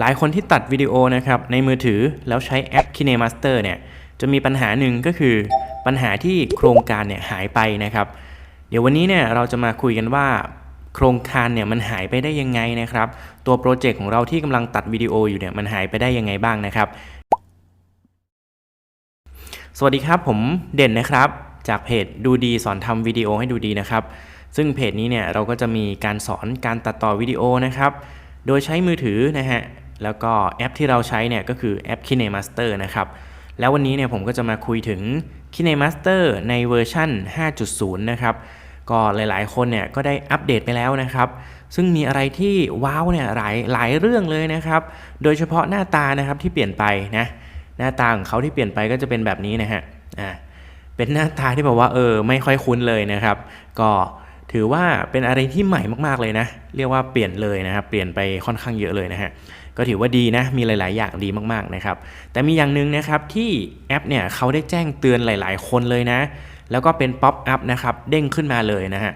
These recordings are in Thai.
หลายคนที่ตัดวิดีโอนะครับในมือถือแล้วใช้แอป KineMaster เนี่ยจะมีปัญหาหนึ่งก็คือปัญหาที่โครงการเนี่ยหายไปนะครับ เดี๋ยววันนี้เนี่ยเราจะมาคุยกันว่า โครงการเนี่ยมันหายไปได้ยังไงนะครับ ตัวโปรเจกต์ของเราที่กำลังตัดวิดีโออยู่เนี่ยมันหายไปได้ยังไงบ้างนะครับ สวัสดีครับผมเด่นนะครับ จากเพจดูดีสอนทำวิดีโอให้ดูดีนะครับ ซึ่งเพจนี้เนี่ยเราก็จะมีการสอนการตัดต่อวิดีโอนะครับ โดยใช้มือถือนะฮะ แล้วก็แอปที่เราใช้เนี่ยก็คือแอป KineMaster นะครับ แล้ววันนี้เนี่ยผมก็จะมาคุยถึง KineMaster ในเวอร์ชั่น 5.0 นะครับก็หลายๆ คนเนี่ยก็ได้อัปเดตไปแล้วนะครับ ซึ่งมีอะไรที่ว้าวเนี่ยหลายหลายเรื่องเลยนะครับ โดยเฉพาะหน้าตานะครับที่เปลี่ยนไปนะหน้าตาของเขาที่เปลี่ยนไปก็จะเป็นแบบนี้นะฮะอ่าเป็นหน้าตาที่แบบว่าเออไม่ค่อยคุ้นเลยนะครับ ก็ถือว่าเป็นอะไรที่ใหม่มากๆเลยนะ เรียกว่าเปลี่ยนเลยนะครับ เปลี่ยนไปค่อนข้างเยอะเลยนะฮะ ก็ถือว่าดีนะ มีหลาย ๆ อย่างดีมาก ๆ นะครับ แต่มีอย่างหนึ่งนะครับที่แอปเนี่ยเขาได้แจ้งเตือนหลาย ๆ คนเลยนะ แล้วก็เป็นป๊อปอัพนะครับเด้งขึ้นมาเลยนะฮะ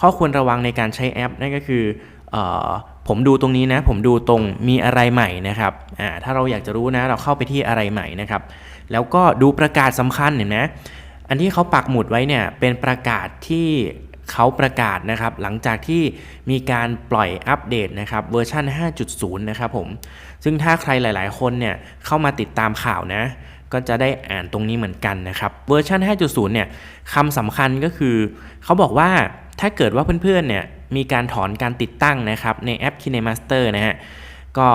ข้อควรระวังในการใช้แอปนั่นก็คือออผมดูตรงนี้นะ ผมดูตรงมีอะไรใหม่นะครับอ่าถ้าเราอยากจะรู้นะ เราเข้าไปที่อะไรใหม่นะครับ แล้วก็ดูประกาศสำคัญเห็นไหมอันที่เขาปักหมุดไว้เนี่ยเป็นประกาศที่ เขาประกาศนะครับหลังจากที่มีการปล่อยอัปเดตนะครับเวอร์ชัน5.0 นะครับผม ซึ่งถ้าใครหลาย ๆ คนเนี่ยเข้ามาติดตามข่าวนะก็จะได้อ่านตรงนี้เหมือนกันนะครับเวอร์ชัน5.0 เนี่ยคำสำคัญก็คือ เขาบอกว่าถ้าเกิดว่าเพื่อน ๆ เนี่ยมีการถอนการติดตั้งนะครับในแอป KineMaster นะฮะก็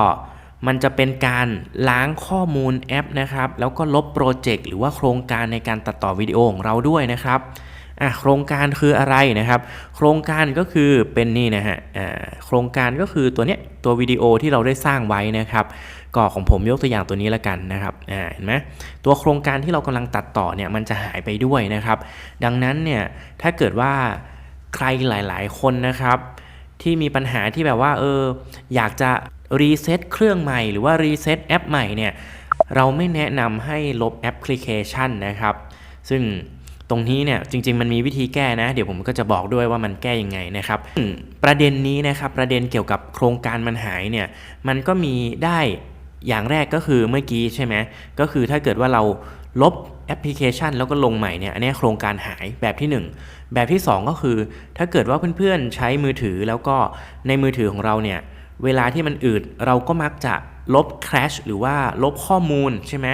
มันจะเป็นการล้างข้อมูลแอปนะครับ แล้วก็ลบโปรเจกต์หรือว่าโครงการในการตัดต่อวิดีโอของเราด้วยนะครับ อะโครงการคืออะไรนะครับ โครงการก็คือเป็นนี่นะฮะอ่าโครงการก็คือตัวเนี้ยตัววิดีโอที่เราได้สร้างไว้นะครับก็ของผมยกตัวอย่างตัวนี้ละกันนะครับอ่าเห็นไหมตัวโครงการที่เรากำลังตัดต่อเนี่ยมันจะหายไปด้วยนะครับ ดังนั้นเนี่ยถ้าเกิดว่าใครหลาย ๆ คนนะครับ ที่มีปัญหาที่แบบว่าเอออยากจะรีเซ็ตเครื่องใหม่หรือว่ารีเซ็ตแอปใหม่เนี่ยเราไม่แนะนำให้ลบแอปพลิเคชันนะครับ ซึ่ง ตรงนี้เนี่ยจริง ๆ มันมีวิธีแก้นะ เดี๋ยวผมก็จะบอกด้วยว่ามันแก้ยังไงนะครับประเด็นนี้นะครับประเด็นเกี่ยวกับโครงการมันหายเนี่ยมันก็มีได้อย่างแรกก็คือเมื่อกี้ใช่ไหมก็คือถ้าเกิดว่าเราลบแอปพลิเคชันแล้วก็ลงใหม่เนี่ยอันนี้โครงการหายแบบที่ 1 แบบที่ 2 ก็คือ ถ้าเกิดว่าเพื่อนๆใช้มือถือแล้วก็ในมือถือของเราเนี่ย เวลาที่มันอืดเราก็มักจะลบ crash หรือว่าลบข้อมูลใช่ไหม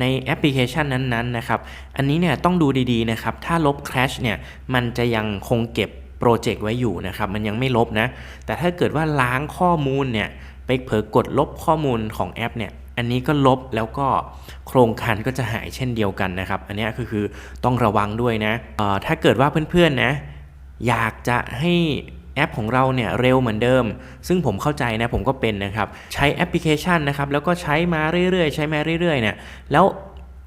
ในแอปพลิเคชันนั้นๆนะครับ อันนี้เนี่ยต้องดูดีๆนะครับ ถ้าลบ crash เนี่ยมันจะยังคงเก็บโปรเจกต์ไว้อยู่นะครับ มันยังไม่ลบนะ แต่ถ้าเกิดว่าล้างข้อมูลเนี่ยไปเผลอกดลบข้อมูลของแอปเนี่ยอันนี้ก็ลบแล้วก็โครงการก็จะหายเช่นเดียวกันนะครับ อันนี้ก็คือต้องระวังด้วยนะออถ้าเกิดว่าเพื่อนๆนะอยากจะให้ แอปของเราเนี่ยเร็วเหมือนเดิม ซึ่งผมเข้าใจนะผมก็เป็นนะครับ ใช้แอปพลิเคชันนะครับ แล้วก็ใช้มาเรื่อยๆ ใช้มาเรื่อยๆเนี่ยแล้ว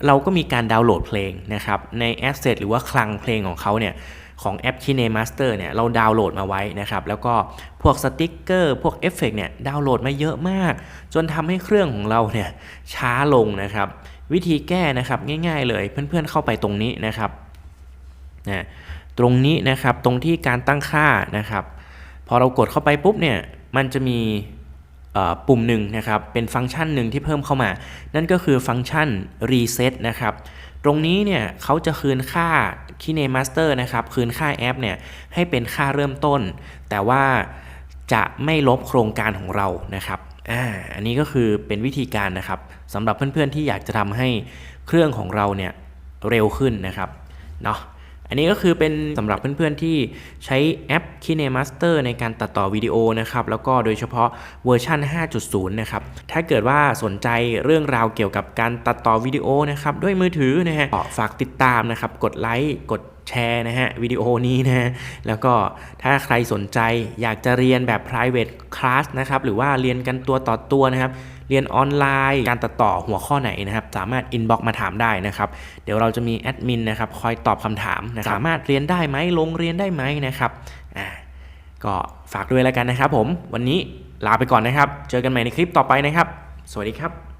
เราก็มีการดาวน์โหลดเพลงนะครับ ในแอสเซทหรือว่าคลังเพลงของเขาเนี่ยของแอป KineMaster เนี่ยเราดาวน์โหลดมาไว้นะครับ แล้วก็พวกสติกเกอร์ พวกเอฟเฟกเนี่ยดาวน์โหลดมาเยอะมาก จนทำให้เครื่องของเราเนี่ยช้าลงนะครับ วิธีแก้นะครับง่ายๆเลยเพื่อนๆเข้าไปตรงนี้นะครับนะตรงนี้นะครับตรงที่การตั้งค่านะครับ พอเรากดเข้าไปปุ๊บเนี่ยมันจะมีปุ่มหนึ่งนะครับ เป็นฟังก์ชันหนึ่งที่เพิ่มเข้ามา นั่นก็คือฟังก์ชัน reset นะครับ ตรงนี้เนี่ยเขาจะคืนค่า KineMaster นะครับ คืนค่าแอปเนี่ยให้เป็นค่าเริ่มต้น แต่ว่าจะไม่ลบโครงการของเรานะครับอ่าอันนี้ก็คือเป็นวิธีการนะครับสำหรับเพื่อนๆที่อยากจะทำให้เครื่องของเราเนี่ยเร็วขึ้นนะครับเนาะ อันนี้ก็คือเป็นสำหรับเพื่อนๆที่ใช้แอป KineMaster ในการตัดต่อวิดีโอนะครับ แล้วก็โดยเฉพาะเวอร์ชัน5.0 นะครับ ถ้าเกิดว่าสนใจเรื่องราวเกี่ยวกับการตัดต่อวิดีโอนะครับ ด้วยมือถือนะฮะฝากติดตามนะครับ กดไลค์กดแชร์นะฮะวิดีโอนี้นะฮะแล้วก็ถ้าใครสนใจอยากจะเรียนแบบ private class นะครับ หรือว่าเรียนกันตัวต่อตัวนะครับ เรียนออนไลน์ การตัดต่อหัวข้อไหนนะครับสามารถอินบ็อกมาถามได้นะครับเดี๋ยวเราจะมีแอดมินนะครับคอยตอบคำถามนะสามารถเรียนได้ไหมลงเรียนได้ไหมนะครับอ่าก็ฝากด้วยแล้วกันนะครับผมวันนี้ลาไปก่อนนะครับ เจอกันใหม่ในคลิปต่อไปนะครับ สวัสดีครับ